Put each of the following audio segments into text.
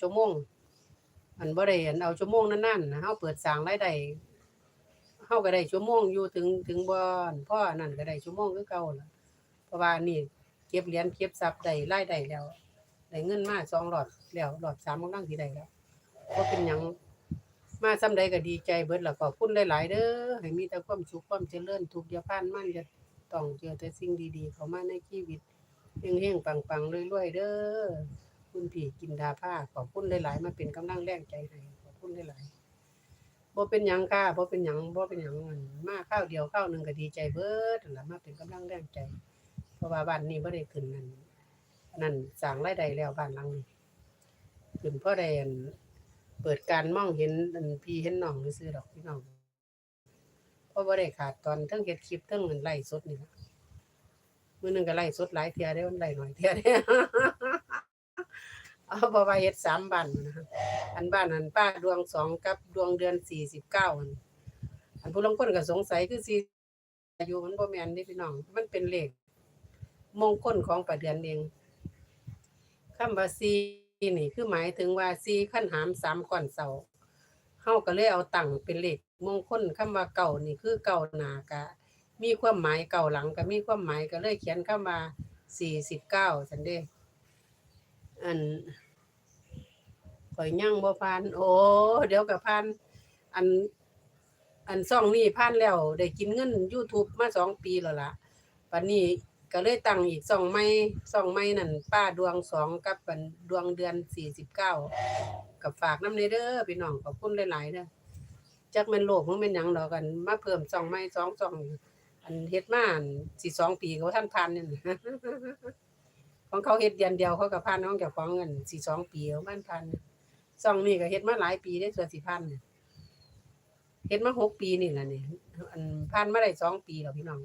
ชั่วโมงอันบ่ได้อันเอาชั่วโมงนั้นๆนะเฮาเปิดสร้างรายได้เฮาก็ได้ชั่วโมงอยู่ถึงถึงบ่อนพ่อนั่นก็ได้ชั่วโมงคือเก่าล่ะเพราะว่านี่เก็บเหรียญเก็บทรัพย์ได้รายได้แล้วได้เงินมาสองหลอดแล้วหลอดสามกำลังสิได้แล้วบ่เป็นหยังมาซ้ำใดก็ดีใจเบิดแล้วขอบคุณหลายๆเด้อให้มีแต่ความสุขความเจริญทุกอย่าผ่านมันจะต้องเจอแต่สิ่งดีๆ เข้ามาในชีวิตเฮงๆปังๆรวยๆเด้อ คุณพี่กินดาผ้าขอบคุณหลายๆมาเป็นกำลังแรงใจให้ขอบคุณหลายๆบ่เป็นหยังค่ะบ่เป็นหยังบ่เป็นหยังมันมาข้าวเดียวข้าวหนึ่งก็ดีใจเบิดนั่นล่ะมาเป็นกำลังแรงใจ เพราะว่าบ้านนี้บ่ได้ขึ้นนั่นนั่นสร้างรายได้แล้วบ้านหลังนี้ขึ้นเพราะได้อันเปิดการมองเห็นอันพี่เห็นน้องซื่อดอกพี่น้องเพราะบ่ได้ขาดตอนเทั้งเฮ็ดคลิปเทั้งไลฟ์สดนี่ล่ะมื้อหนึงก็ไลฟ์สดหลายเที่ยได้มันไลฟ์น้อยเที่ยเด้อ เพราะว่าเฮ็ดสามบ้านนะคะอันบ้านอันป้าดวงสองกับดวงเดือนสี่สิบเก้าอันผู้ลางคนก็สงสัยคือสี่อายุมันบ่แม่นเด้พี่น้อง มันเป็นเลขมงคลของประเดือนเองคำว่าสี่นี่คือหมายถึงว่าสี่ขั้นหามสามก่อนเสาเฮาก็เลยเอาตั้งเป็นเลขมงคลคำว่าเก่านี่คือเก่าหนากะ มีความหมายเก่าหลังก็มีความหมายก็เลยเขียนคำว่าสี่สิบเก้าจังเด้ อันข่อยยังบ่ผ่านโอ้เดี๋ยวก็ผ่านอัน อันซ่องนี้ผ่านแล้ว ได้กินเงิน YouTube มาสองปีแล้วล่ะปันนี้ก็เลยตั้งอีกซ่องใหม่ซ่องใหม่นั่นป้าดวงสองกับอันดวงเดือนสี่สิบเก้ากับฝากน้ำในเด้อพี่น้องขอบคุณหลายๆเด้อจักม่นโลกมันเป็นหยังดอกกัน มาเพิ่มซ่องใหม่สองซ่องอันเฮ็ดมาอันสิสองปีเขาท่านผ่านนี่ย ของเขาเฮ็ดเดือนเดียวเขาก็ผ่านน้องเจ้าของเงินสี่สองปีเขาบ้านพันซองนี่ก็เฮ็ดมาหลายปีได้ส่วนสิพันเฮ็ดมาหกปีนี่แหละนี่อันผ่านมาได้สองปีแล้วพี่น้อง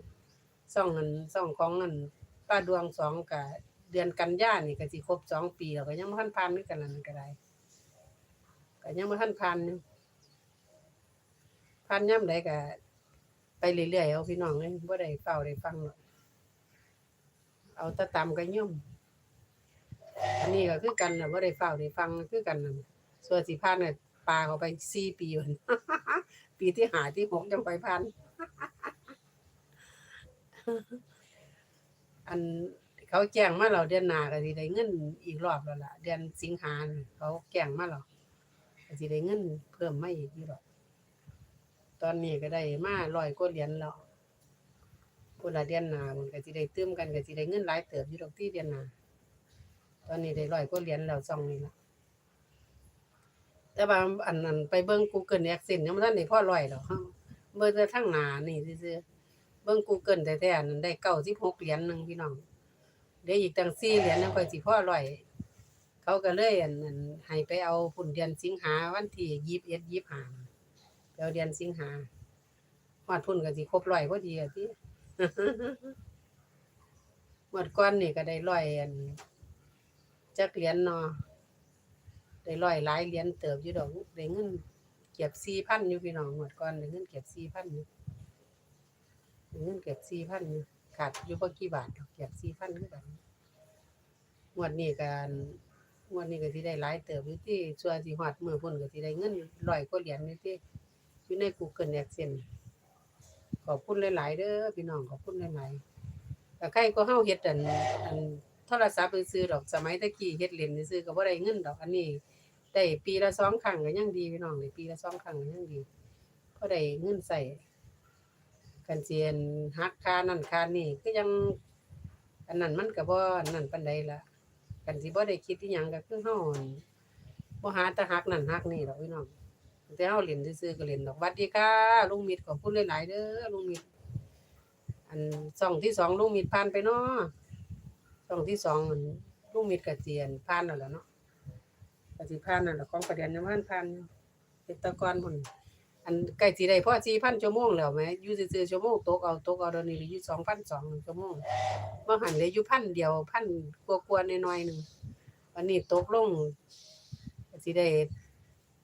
ซองเงินซองของเงินป้าดวงสองกับเดือนกันยานี่ก็สิครบสองปีแล้วก็ยังบ่ทันผ่านคือกันนั่นก็ได้ก็ยังบ่ทันผ่านอยู่ผ่านย่ำใดก็ไปเรื่อยๆเอาพี่น้องเลยบ่ได้เฝ้าได้ฟังหรอกเอาตะตามก็ย่อม อันนี้ก็คือกันนะบ่าได้เฝ้าได้ฟังคือกันนะส่วนสิพานน่ะปลาเขาไป4ปีพุ่นปีที่หาที่หกจังไปพัน อันเขาแจ้งมาแล้วเดือนหน้าก็สิได้เงินอีกรอบแล้วล่ะ เดือนสิงหาเขาแจ้งมาแล้วก็สิได้เงินเพิ่มไมาอีกอยู่ดอกตอนนี้ก็ได้มา100กว่าเหรียญแล้วพุ่นละเดือนหน้ามันก็สิได้ตื้มกันก็สิได้เงินหลายเติบอยู่ดอกที่เดือนหน้า ตอนนี้ได้ร้อยกว่าเหรียญแล้วซ่องนี่ละแต่ว่าอันนั้นไปเบิ่ง Google Adsense ยังบ่ทันได้พอร้อยดอกเบิ่งแต่ทางหน้านี่ซื่อๆเบิ่ง Google แท้ๆนั่นได้96เหรียญหนึงพี่น้องเดี๋ยวอีกตั้ง4เหรียญยังค่อยสิพอร้อยเขาก็เลยอันนั้นให้ไปเอาพุ่นเดือนสิงหาวันที่21 25ไปเอาเดือนสิงหาฮอดพุ่นก็สิครบร้อยพอดีอะติหมดก่อนนี่ก็ได้ร้อยอัน จักเหรียญเนาะได้ร้อยหลายเหรียญเติบอยู่ดอกได้เงินเก็บ4,000อยู่พี่น้องหมดก่อนได้เงินเก็บ4,000อยู่ได้เงินเก็บ4,000อยู่ขาดอยู่บ่กี่บาทดอกเก็บ4,000คือกันงวดนี้กันงวดนี้ก็สิได้หลายเติบอยู่ที่ส่วนสิฮอดมือพุ่นก็สิได้เงินร้อยกว่าเหรียญอยู่ที่อยู่ใน Google Adsense ขอบคุณหลาย ๆ เด้อพี่น้องขอบคุณหลายๆแต่ใครก็เฮาเฮ็ดอันอัน ทรศัพท์ซื้อดอกสมัยตะกี้เฮ็ดเล่นซื้อก็บ่ได้เงินดอกอันนี้ได้ปีละสองครั้งก็ยังดีพี่น้องได้ปีละสองครั้งก็ยังดีพอได้เงินใส่กันเสียนหักคานั่นคานี่ก็ยังอันนั้นมันก็บ่อันนั้นปานใดละกันสิบ่ได้คิดอีหยังก็คือเฮาบ่หาต่หักนั่นหักนี่ดอกพี่น้องแต่เฮาเล่นซื่อๆก็เล่นดอกวัดดีค่ะลุงมิตรขอบคุณหลายๆเด้อลุงมิตรอันช่องที่สองลุงมิตรผ่านไปเนาะ ช่องที่สองมันลูกมิดกระเจียนผ่านนั่นแหละเนาะกระสิผ่านนั่นแหละของประเด็นยังบ่ทันผ่านเฮ็ดแตะกอนพุ่นอันใกล้สิได้พอ4,000ชั่วโมงแล้วแหมอยู่ซื่อๆชั่วโมงตกเอาตกเอาเดี๋ยวนี้อยู่2,200ชั่วโมงบ่อหันเลยอยู่พันเดียวพันกว่าๆน้อยๆหนึ่งวันนี้ตกลงก็สิได้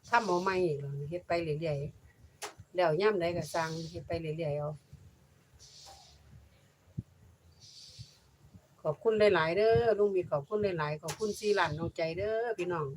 ทำเอาใหม่อีกแล้วเฮ็ดไปเรื่อยๆแล้วยามใดก็สร้างเฮ็ดไปเรื่อยๆเอา ขอบคุณหลาย ๆ เด้อลุงมีขอบคุณหลาย ๆ ขอบคุณซีหลันน้องใจเด้อพี่น้อง